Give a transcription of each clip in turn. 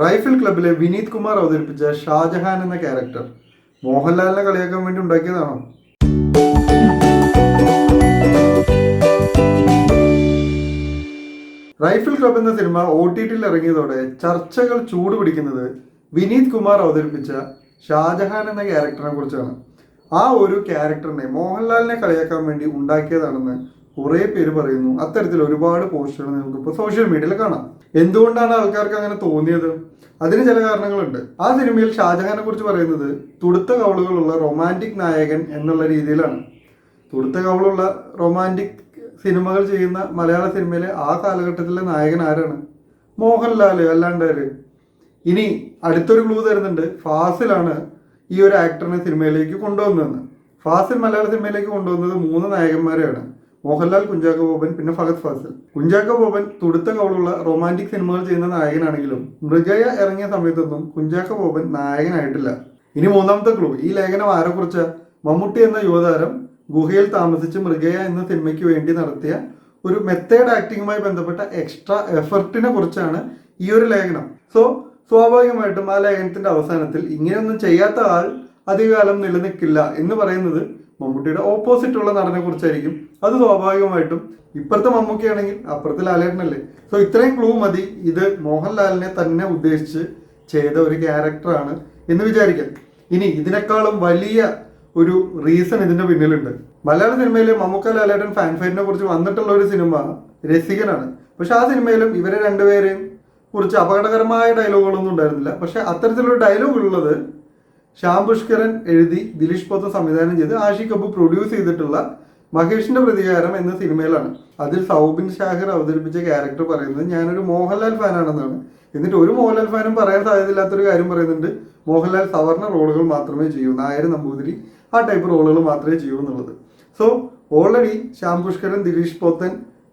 Rifle ക്ലബിലെ Vineeth Kumar അവതരിപ്പിച്ച ഷാജഹാൻ എന്ന character മോഹൻലാലിനെ കളിയാക്കാൻ വേണ്ടി ഉണ്ടാക്കിയതാണോ? റൈഫിൾ ക്ലബ് എന്ന സിനിമ ഒ ടി ടിയിൽ ഇറങ്ങിയതോടെ ചർച്ചകൾ ചൂടുപിടിക്കുന്നത് വിനീത് കുമാർ അവതരിപ്പിച്ച ഷാജഹാൻ എന്ന ക്യാരക്ടറിനെ കുറിച്ചാണ്. ആ ഒരു ക്യാരക്ടറിനെ മോഹൻലാലിനെ കളിയാക്കാൻ വേണ്ടി ഉണ്ടാക്കിയതാണെന്ന് കുറേ പേര് പറയുന്നു അത്തരത്തിൽ ഒരുപാട് പോസ്റ്റുകൾ നമുക്കിപ്പോൾ സോഷ്യൽ മീഡിയയിൽ കാണാം. എന്തുകൊണ്ടാണ് ആൾക്കാർക്ക് അങ്ങനെ തോന്നിയത്? അതിന് ചില കാരണങ്ങളുണ്ട്. ആ സിനിമയിൽ ഷാജഹാനെ കുറിച്ച് പറയുന്നത് തുടുത്ത കവളുകളുള്ള റൊമാന്റിക് നായകൻ എന്നുള്ള രീതിയിലാണ്. തുടുത്ത കവളുള്ള റൊമാന്റിക് സിനിമകൾ ചെയ്യുന്ന മലയാള സിനിമയിലെ ആ കാലഘട്ടത്തിലെ നായകൻ ആരാണ്? മോഹൻലാൽ അല്ലാണ്ട് ആര് ഇനി അടുത്തൊരു ക്ലൂ തരുന്നുണ്ട്. ഫാസിലാണ് ഈ ഒരു ആക്ടറിനെ സിനിമയിലേക്ക് കൊണ്ടുവന്നതെന്ന്. ഫാസിൽ മലയാള സിനിമയിലേക്ക് കൊണ്ടുവന്നത് മൂന്ന് നായകന്മാരെയാണ്. മോഹൻലാൽ കുഞ്ചാക്കോ ബോബൻ പിന്നെ ഫഹദ് ഫാസിൽ. കുഞ്ചാക്കോ ബോബൻ തുടുത്ത കവളുള്ള റൊമാന്റിക് സിനിമകൾ ചെയ്യുന്ന നായകനാണെങ്കിലും മൃജയ ഇറങ്ങിയ സമയത്തൊന്നും കുഞ്ചാക്കോ ബോബൻ നായകനായിട്ടില്ല. ഇനി മൂന്നാമത്തെ ക്ലൂ ഈ ലേഖനം ആരെക്കുറിച്ച മമ്മൂട്ടി എന്ന യുവതാരം ഗുഹയിൽ താമസിച്ച് മൃഗയ എന്ന സിനിമയ്ക്ക് വേണ്ടി നടത്തിയ ഒരു മെത്തേഡ് ആക്ടിങ്ങുമായി ബന്ധപ്പെട്ട എക്സ്ട്രാ എഫർട്ടിനെ കുറിച്ചാണ് ഈ ഒരു ലേഖനം. സോ സ്വാഭാവികമായിട്ടും ആ ലേഖനത്തിന്റെ അവസാനത്തിൽ ഇങ്ങനെയൊന്നും ചെയ്യാത്ത ആൾ അധികകാലം നിലനിൽക്കില്ല എന്ന് പറയുന്നത് മമ്മൂട്ടിയുടെ ഓപ്പോസിറ്റ് ഉള്ള നടനെ കുറിച്ചായിരിക്കും. അത് സ്വാഭാവികമായിട്ടും. ഇപ്പുറത്തെ മമ്മൂക്കയാണെങ്കിൽ അപ്പുറത്തെ ലാലേട്ടനല്ലേ? സോ ഇത്രയും ക്ലൂ മതി. ഇത് മോഹൻലാലിനെ തന്നെ ഉദ്ദേശിച്ച് ചെയ്ത ഒരു ക്യാരക്ടറാണ് എന്ന് വിചാരിക്കാം. ഇനി ഇതിനേക്കാളും വലിയ ഒരു റീസൺ ഇതിന്റെ പിന്നിലുണ്ട്. മലയാള സിനിമയിലെ മമ്മൂക്ക ലാലേട്ടൻ ഫാൻ കുറിച്ച് വന്നിട്ടുള്ള ഒരു സിനിമ രസികനാണ്. പക്ഷെ ആ സിനിമയിലും ഇവരെ രണ്ടുപേരെയും കുറിച്ച് അപകടകരമായ ഡയലോഗുകളൊന്നും ഉണ്ടായിരുന്നില്ല. പക്ഷെ അത്തരത്തിലൊരു ഡയലോഗ് ഉള്ളത് ശ്യാം പുഷ്കരൻ എഴുതി ദിലീഷ് പോത്ത സംവിധാനം ചെയ്ത് ആഷി കപൂർ പ്രൊഡ്യൂസ് ചെയ്തിട്ടുള്ള മഹേഷിന്റെ പ്രതികാരം എന്ന സിനിമയിലാണ്. അതിൽ സൗബിൻ ഷാഹിർ അവതരിപ്പിച്ച ക്യാരക്ടർ പറയുന്നത് ഞാനൊരു മോഹൻലാൽ ഫാനാണെന്നാണ്. എന്നിട്ട് ഒരു മോഹൻലാൽ ഫാനും പറയാൻ സാധ്യതയില്ലാത്തൊരു കാര്യം പറയുന്നുണ്ട്. മോഹൻലാൽ സവർണ റോളുകൾ മാത്രമേ ചെയ്യൂ. നായർ നമ്പൂതിരി ആ ടൈപ്പ് റോളുകൾ മാത്രമേ ചെയ്യൂ എന്നുള്ളത്. സോ ഓൾറെഡി ശ്യാം പുഷ്കരൻ ദിലീഷ് പോത്തൻ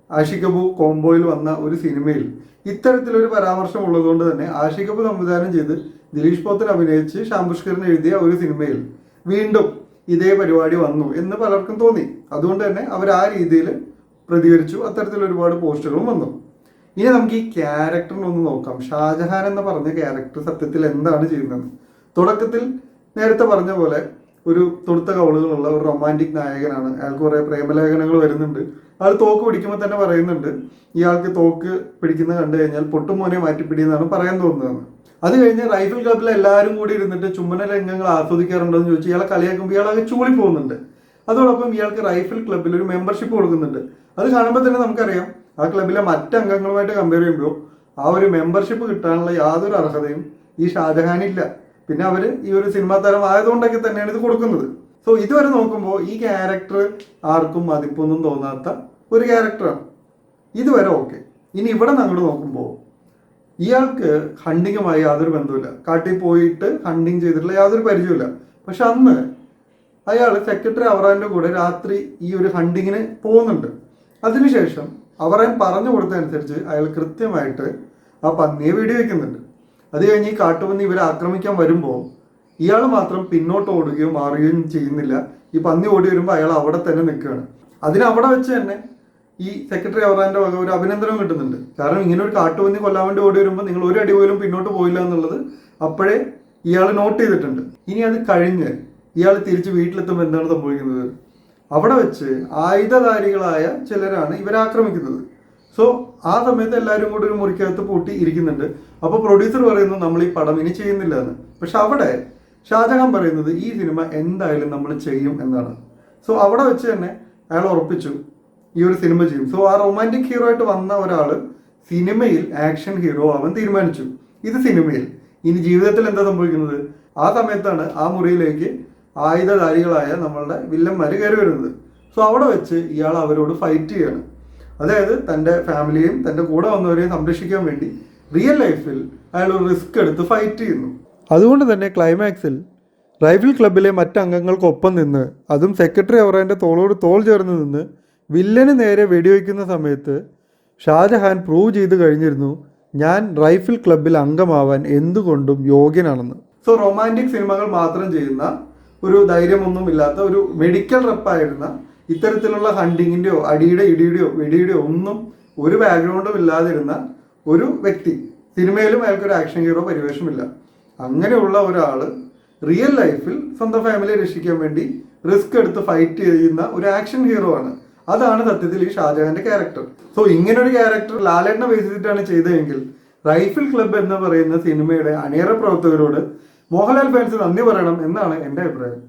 ആഷിഖബു കോംബോയിൽ വന്ന ഒരു സിനിമയിൽ ഇത്തരത്തിലൊരു പരാമർശം ഉള്ളതുകൊണ്ട് തന്നെ ആഷിഖബു സംവിധാനം ചെയ്ത് ദിലീഷ് പോത്തൻ അഭിനയിച്ച് ശ്യാം എഴുതിയ ഒരു സിനിമയിൽ വീണ്ടും ഇതേ പരിപാടി വന്നു എന്ന് പലർക്കും തോന്നി. അതുകൊണ്ട് തന്നെ അവർ ആ രീതിയിൽ പ്രതികരിച്ചു. അത്തരത്തിൽ ഒരുപാട് പോസ്റ്ററുകളും വന്നു. ഇനി നമുക്ക് ഈ ക്യാരക്ടറിനെ ഒന്ന് നോക്കാം. ഷാജഹാൻ എന്ന് പറഞ്ഞ ക്യാരക്ടർ സത്യത്തിൽ എന്താണ് ചെയ്യുന്നത്? തുടക്കത്തിൽ നേരത്തെ പറഞ്ഞ പോലെ ഒരു തൊടുത്ത കവളുകളുള്ള ഒരു റൊമാന്റിക് നായകനാണ്. അയാൾക്ക് കുറേ പ്രേമലേഖനങ്ങൾ വരുന്നുണ്ട്. ആൾ തോക്ക് പിടിക്കുമ്പോൾ തന്നെ പറയുന്നുണ്ട് ഇയാൾക്ക് തോക്ക് പിടിക്കുന്നത് കണ്ടു കഴിഞ്ഞാൽ പൊട്ടുമോനെ മാറ്റിപ്പിടിയെന്നാണ് പറയാൻ തോന്നുന്നത്. അത് കഴിഞ്ഞ് റൈഫിൾ ക്ലബിൽ എല്ലാവരും കൂടി ഇരുന്നിട്ട് ചുമ്മന രംഗങ്ങൾ ആസ്വദിക്കാറുണ്ടോ എന്ന് ചോദിച്ചാൽ ഇയാളെ കളിയാക്കുമ്പോൾ ഇയാളെ ചൂളി പോകുന്നുണ്ട്. അതോടൊപ്പം ഇയാൾക്ക് റൈഫിൾ ക്ലബിൽ ഒരു മെമ്പർഷിപ്പ് കൊടുക്കുന്നുണ്ട്. അത് കാണുമ്പോൾ തന്നെ നമുക്കറിയാം ആ ക്ലബിലെ മറ്റ് അംഗങ്ങളുമായിട്ട് കമ്പയർ ചെയ്യുമ്പോൾ ആ ഒരു മെമ്പർഷിപ്പ് കിട്ടാനുള്ള യാതൊരു അർഹതയും ഈ ഷാജഹാനില്ല പിന്നെ അവർ ഈ ഒരു സിനിമാ താരം ആയതുകൊണ്ടൊക്കെ തന്നെയാണ് ഇത് കൊടുക്കുന്നത്. സോ ഇതുവരെ നോക്കുമ്പോൾ ഈ ക്യാരക്ടർ ആർക്കും മതിപ്പൊന്നും തോന്നാത്ത ഒരു ക്യാരക്ടറാണ് ഇതുവരെ ഓക്കെ ഇനി ഇവിടെ നമ്മൾ നോക്കുമ്പോൾ ഇയാൾക്ക് ഹണ്ടിങ്ങുമായി യാതൊരു ബന്ധവുമില്ല. കാട്ടിൽ പോയിട്ട് ഹണ്ടിങ് ചെയ്തിട്ടുള്ള യാതൊരു പരിചയമില്ല പക്ഷെ അന്ന് അയാൾ സെക്രട്ടറി അവറാന്റെ കൂടെ രാത്രി ഈ ഒരു ഹണ്ടിങ്ങിന് പോകുന്നുണ്ട്. അതിനുശേഷം അവറാൻ പറഞ്ഞു കൊടുത്തതനുസരിച്ച് അയാൾ കൃത്യമായിട്ട് ആ പന്നിയെ വെടിവെക്കുന്നുണ്ട്. അത് കഴിഞ്ഞ് ഈ കാട്ടുപന്നി ഇവരെ ആക്രമിക്കാൻ വരുമ്പോൾ ഇയാൾ മാത്രം പിന്നോട്ട് ഓടുകയോ മാറുകയും ചെയ്യുന്നില്ല. ഈ പന്നി ഓടി വരുമ്പോൾ അയാൾ അവിടെ തന്നെ നിൽക്കുകയാണ്. അതിന് അവിടെ വെച്ച് തന്നെ ഈ സെക്രട്ടറി അവറാന്റെ വക ഒരു അഭിനന്ദനം കിട്ടുന്നുണ്ട്. കാരണം ഇങ്ങനെ ഒരു കാട്ടുപന്നി കൊല്ലാൻ വേണ്ടി ഓടി വരുമ്പോൾ നിങ്ങൾ ഒരു അടി പോലും പിന്നോട്ട് പോയില്ല എന്നുള്ളത് അപ്പോഴേ ഇയാൾ നോട്ട് ചെയ്തിട്ടുണ്ട്. ഇനി അത് കഴിഞ്ഞ് ഇയാൾ തിരിച്ച് വീട്ടിലെത്തുമ്പോൾ എന്താണ് സംഭവിക്കുന്നത്? അവിടെ വെച്ച് ആയുധധാരികളായ ചിലരാണ് ഇവരെ ആക്രമിക്കുന്നത്. സോ ആ സമയത്ത് എല്ലാവരും കൂടി ഒരു മുറിക്കകത്ത് പൂട്ടി ഇരിക്കുന്നുണ്ട്. അപ്പോൾ പ്രൊഡ്യൂസർ പറയുന്നു നമ്മൾ ഈ പടം ഇനി ചെയ്യുന്നില്ല എന്ന്. പക്ഷെ അവിടെ ഷാജഹാൻ പറയുന്നത് ഈ സിനിമ എന്തായാലും നമ്മൾ ചെയ്യും എന്നാണ്. സോ അവിടെ വെച്ച് തന്നെ അയാൾ ഉറപ്പിച്ചു. ഈ ഒരു സിനിമ ചെയ്യും. സോ ആ റൊമാന്റിക് ഹീറോ ആയിട്ട് വന്ന ഒരാൾ സിനിമയിൽ ആക്ഷൻ ഹീറോ ആവാൻ തീരുമാനിച്ചു. ഇത് സിനിമയിൽ. ഇനി ജീവിതത്തിൽ എന്താ സംഭവിക്കുന്നത്? ആ സമയത്താണ് ആ മുറിയിലേക്ക് ആയുധധാരികളായ നമ്മളുടെ വില്ലന്മാർ കയറി വരുന്നത്. സോ അവിടെ വെച്ച് ഇയാൾ അവരോട് ഫൈറ്റ് ചെയ്യാണ്. അതായത് തന്റെ ഫാമിലിയെയും തന്റെ കൂടെ വന്നവരെയും സംരക്ഷിക്കാൻ വേണ്ടി റിയൽ ലൈഫിൽ അയാൾ ഒരു റിസ്ക് എടുത്ത് ഫൈറ്റ് ചെയ്യുന്നു. അതുകൊണ്ട് തന്നെ ക്ലൈമാക്സിൽ റൈഫിൾ ക്ലബിലെ മറ്റംഗങ്ങൾക്കൊപ്പം നിന്ന് അതും സെക്രട്ടറി അവറാന്റെ തോളോട് തോൾ ചേർന്ന് നിന്ന് വില്ലന് നേരെ വെടിവെക്കുന്ന സമയത്ത് ഷാജഹാൻ പ്രൂവ് ചെയ്ത് കഴിഞ്ഞിരുന്നു ഞാൻ റൈഫിൾ ക്ലബിൽ അംഗമാവാൻ എന്തുകൊണ്ടും യോഗ്യനാണെന്ന്. സോ റൊമാന്റിക് സിനിമകൾ മാത്രം ചെയ്യുന്ന ഒരു ധൈര്യമൊന്നും ഇല്ലാത്ത ഒരു മെഡിക്കൽ റെപ്പായിരുന്ന ഇത്തരത്തിലുള്ള ഹണ്ടിങ്ങിന്റെയോ അടിയുടെ ഇടിയുടെയോ വെടിയുടെയോ ഒന്നും ഒരു ബാക്ക്ഗ്രൗണ്ടും ഇല്ലാതിരുന്ന ഒരു വ്യക്തി. സിനിമയിലും അയാൾക്കൊരു ആക്ഷൻ ഹീറോ പരിവേഷമില്ല. അങ്ങനെയുള്ള ഒരാൾ റിയൽ ലൈഫിൽ സ്വന്തം ഫാമിലിയെ രക്ഷിക്കാൻ വേണ്ടി റിസ്ക് എടുത്ത് ഫൈറ്റ് ചെയ്യുന്ന ഒരു ആക്ഷൻ ഹീറോ ആണ്. അതാണ് സത്യത്തിൽ ഈ ഷാജഹാന്റെ ക്യാരക്ടർ സോ ഇങ്ങനെ ഒരു ക്യാരക്ടർ ലാലേട്ടനെ ബേസ് ചെയ്തിട്ടാണ് ചെയ്തതെങ്കിൽ റൈഫിൾ ക്ലബ്ബ് എന്ന് പറയുന്ന സിനിമയുടെ അണിയറ പ്രവർത്തകരോട് മോഹൻലാൽ ഫാൻസ് നന്ദി പറയണം എന്നാണ് എന്റെ അഭിപ്രായം.